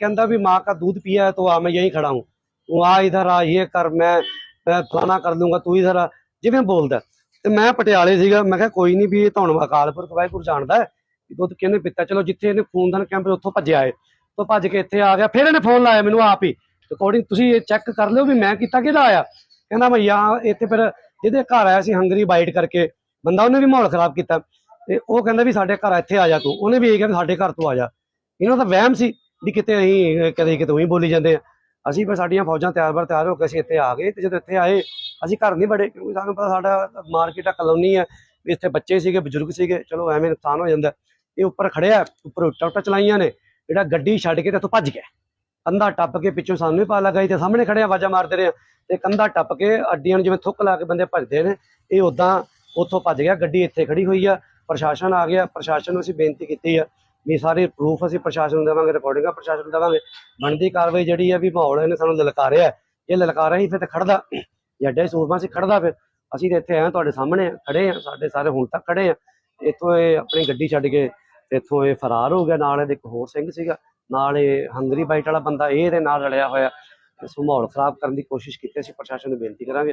कहता भी माँ का दूध पिया है तो आ मैं यहीं खड़ा हूँ तू आ इधर आ ये कर मैं मैं फलाना कर दूंगा तू इधर आ ਜਿਵੇਂ ਬੋਲਦਾ ਤੇ ਮੈਂ ਪਟਿਆਲੇ ਸੀਗਾ ਮੈਂ ਕਿਹਾ ਕੋਈ ਨਹੀਂ ਵੀ ਇਹ ਤੁਹਾਨੂੰ ਅਕਾਲਪੁਰ ਵਾਹਿਗੁਰੂ ਜਾਣਦਾ ਹੈ ਵੀ ਦੁੱਧ ਕਿਹਨੇ ਪੀਤਾ ਚਲੋ ਜਿੱਥੇ ਇਹਨੇ ਖੂਨਦਾਨ ਕੈਂਪ ਉੱਥੋਂ ਭੱਜਿਆ ਏ ਤੋਂ ਭੱਜ ਕੇ ਇੱਥੇ ਆ ਗਿਆ ਫਿਰ ਇਹਨੇ ਫੋਨ ਲਾਇਆ ਮੈਨੂੰ ਆਪ ਹੀ ਰਿਕਾਰਡਿੰਗ ਤੁਸੀਂ ਇਹ ਚੈੱਕ ਕਰ ਲਿਓ ਵੀ ਮੈਂ ਕੀਤਾ ਕਿਹਦਾ ਆਇਆ ਕਹਿੰਦਾ ਭਈਆ ਇੱਥੇ ਫਿਰ ਜਿਹਦੇ ਘਰ ਆਇਆ ਸੀ ਹੰਗਰੀ ਬਾਈਟ ਕਰਕੇ ਬੰਦਾ ਉਹਨੇ ਵੀ ਮਾਹੌਲ ਖਰਾਬ ਕੀਤਾ ਤੇ ਉਹ ਕਹਿੰਦਾ ਵੀ ਸਾਡੇ ਘਰ ਇੱਥੇ ਆ ਜਾ ਤੂੰ ਉਹਨੇ ਵੀ ਇਹ ਕਿਹਾ ਵੀ ਸਾਡੇ ਘਰ ਤੋਂ ਆ ਜਾ ਇਹਨਾਂ ਦਾ ਵਹਿਮ ਸੀ ਵੀ ਕਿਤੇ ਅਸੀਂ, ਕਦੇ ਕਿਤੇ ਉਹੀ ਬੋਲੀ ਜਾਂਦੇ ਆ। ਅਸੀਂ ਫਿਰ ਸਾਡੀਆਂ ਫੌਜਾਂ ਤਿਆਰ ਬਰ ਤਿਆਰ ਹੋ ਕੇ ਅਸੀਂ ਇੱਥੇ ਆ ਗਏ ਤੇ ਜਦੋਂ ਇੱਥੇ ਆਏ, ਅਸੀਂ ਘਰ ਨਹੀਂ ਬੜੇ ਕਿਉਂਕਿ ਸਾਨੂੰ ਪਤਾ ਸਾਡਾ ਮਾਰਕੀਟ ਆ, ਕਲੋਨੀ ਹੈ ਵੀ ਇੱਥੇ ਬੱਚੇ ਸੀਗੇ, ਬਜ਼ੁਰਗ ਸੀਗੇ, ਚਲੋ ਐਵੇਂ ਨੁਕਸਾਨ ਹੋ ਜਾਂਦਾ। ਇਹ ਉੱਪਰ ਖੜਿਆ ਉੱਪਰ ਉੱਟਾ ਉੱਟਾ ਚਲਾਈਆਂ ਨੇ, ਜਿਹੜਾ ਗੱਡੀ ਛੱਡ ਕੇ ਤੇ ਇੱਥੋਂ ਭੱਜ ਗਿਆ। ਕੰਧਾ ਟੱਪ ਕੇ ਪਿੱਛੋਂ ਸਾਨੂੰ ਵੀ ਪਾ ਲੱਗਾ ਤੇ ਸਾਹਮਣੇ ਖੜਿਆ ਆਵਾਜ਼ਾਂ ਮਾਰਦੇ ਰਹੇ ਆ। ਤੇ ਕੰਧਾ ਟੱਪ ਕੇ ਅੱਡੀਆਂ ਨੂੰ ਜਿਵੇਂ ਥੁੱਕ ਲਾ ਕੇ ਬੰਦੇ ਭੱਜਦੇ ਨੇ, ਇਹ ਉਦਾਂ ਉੱਥੋਂ ਭੱਜ ਗਿਆ, ਗੱਡੀ ਇੱਥੇ ਖੜੀ ਹੋਈ ਆ, ਪ੍ਰਸ਼ਾਸਨ ਆ ਗਿਆ, ਪ੍ਰਸ਼ਾਸਨ ਨੂੰ ਅਸੀਂ ਬੇਨਤੀ ਕੀਤੀ ਆ ਵੀ ਸਾਰੇ ਪ੍ਰੂਫ ਅਸੀਂ ਪ੍ਰਸ਼ਾਸਨ ਨੂੰ ਦੇਵਾਂਗੇ ਰਿਕਾਰਡਿੰਗਾਂ ਪ੍ਰਸ਼ਾਸਨ ਨੂੰ ਦੇਵਾਂਗੇ। ਬਣਦੀ ਕਾਰਵਾਈ ਜਿਹੜੀ ਆ ਵੀ ਮਾਹੌਲ ਇਹਨੇ ਸਾਨੂੰ ਲਲਕਾਰਿਆ ਇਹ ਲਲਕਾਰਿਆ ਹੀ ਫਿਰ ਤੇ ਖੜਦਾ ਜੇ ਅੱਡੇ ਸੂਰਮਾ ਸੀ ਖੜਦਾ ਫਿਰ। ਅਸੀਂ ਤੇ ਇੱਥੇ ਆਏ ਹਾਂ, ਤੁਹਾਡੇ ਸਾਹਮਣੇ ਖੜੇ ਆ ਸਾਡੇ ਸਾਰੇ ਹੁਣ ਤੱਕ ਖੜੇ ਆ। ਇੱਥੋਂ ਇਹ ਆਪਣੀ ਗੱਡੀ ਛੱਡ ਕੇ ਤੇ ਇੱਥੋਂ ਇਹ ਫਰਾਰ ਹੋ ਗਿਆ, ਨਾਲ ਇਹਦੇ ਇੱਕ ਹੋਰ ਸਿੰਘ ਸੀਗਾ। ਨਾਲ ਇਹ ਹੰਗਰੀ ਬਾਈਟ ਵਾਲਾ ਬੰਦਾ, ਇਹ ਇਹਦੇ ਨਾਲ ਰਲਿਆ ਹੋਇਆ। ਇਸ ਮਾਹੌਲ ਖਰਾਬ ਕਰਨ ਦੀ ਕੋਸ਼ਿਸ਼ ਕੀਤੀ, ਅਸੀਂ ਪ੍ਰਸ਼ਾਸਨ ਨੂੰ ਬੇਨਤੀ ਕਰਾਂਗੇ।